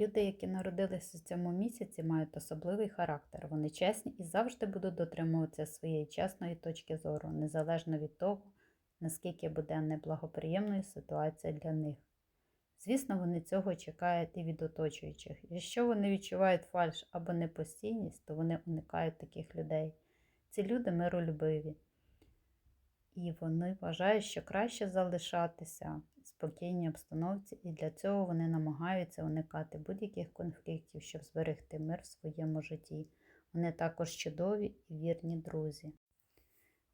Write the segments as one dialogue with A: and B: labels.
A: Люди, які народилися в цьому місяці, мають особливий характер. Вони чесні і завжди будуть дотримуватися своєї чесної точки зору, незалежно від того, наскільки буде неблагоприємною ситуація для них. Звісно, вони цього чекають і від оточуючих. Якщо вони відчувають фальш або непостійність, то вони уникають таких людей. Ці люди миролюбиві. І вони вважають, що краще залишатися спокійній обстановці, і для цього вони намагаються уникати будь-яких конфліктів, щоб зберегти мир в своєму житті. Вони також чудові і вірні друзі.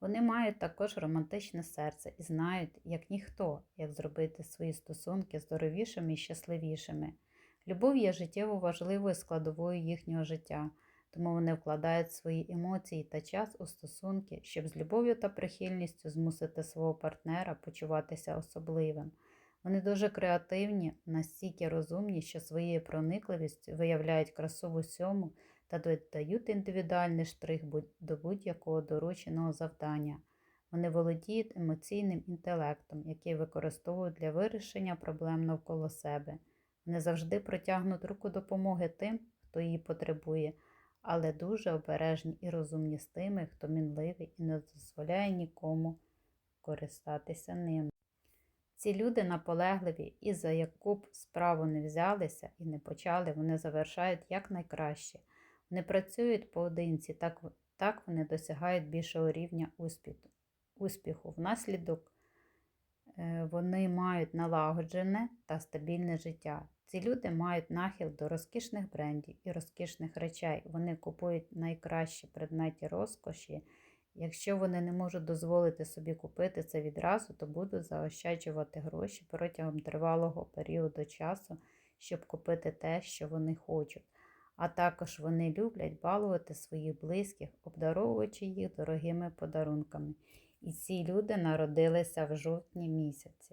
A: Вони мають також романтичне серце і знають, як ніхто, як зробити свої стосунки здоровішими і щасливішими. Любов є життєво важливою складовою їхнього життя, тому вони вкладають свої емоції та час у стосунки, щоб з любов'ю та прихильністю змусити свого партнера почуватися особливим. Вони дуже креативні, настільки розумні, що своєю проникливістю виявляють красу в усьому та додають індивідуальний штрих до будь-якого дорученого завдання. Вони володіють емоційним інтелектом, який використовують для вирішення проблем навколо себе. Вони завжди протягнуть руку допомоги тим, хто її потребує, але дуже обережні і розумні з тими, хто мінливий і не дозволяє нікому користатися ним. Ці люди наполегливі і за яку б справу не взялися і не почали, вони завершають якнайкраще. Вони працюють поодинці, так, так вони досягають більшого рівня успіху. Внаслідок е, вони мають налагоджене та стабільне життя. Ці люди мають нахил до розкішних брендів і розкішних речей. Вони купують найкращі предмети розкоші. Якщо вони не можуть дозволити собі купити це відразу, то будуть заощаджувати гроші протягом тривалого періоду часу, щоб купити те, що вони хочуть. А також вони люблять балувати своїх близьких, обдаровуючи їх дорогими подарунками. І ці люди народилися в жовтні місяці.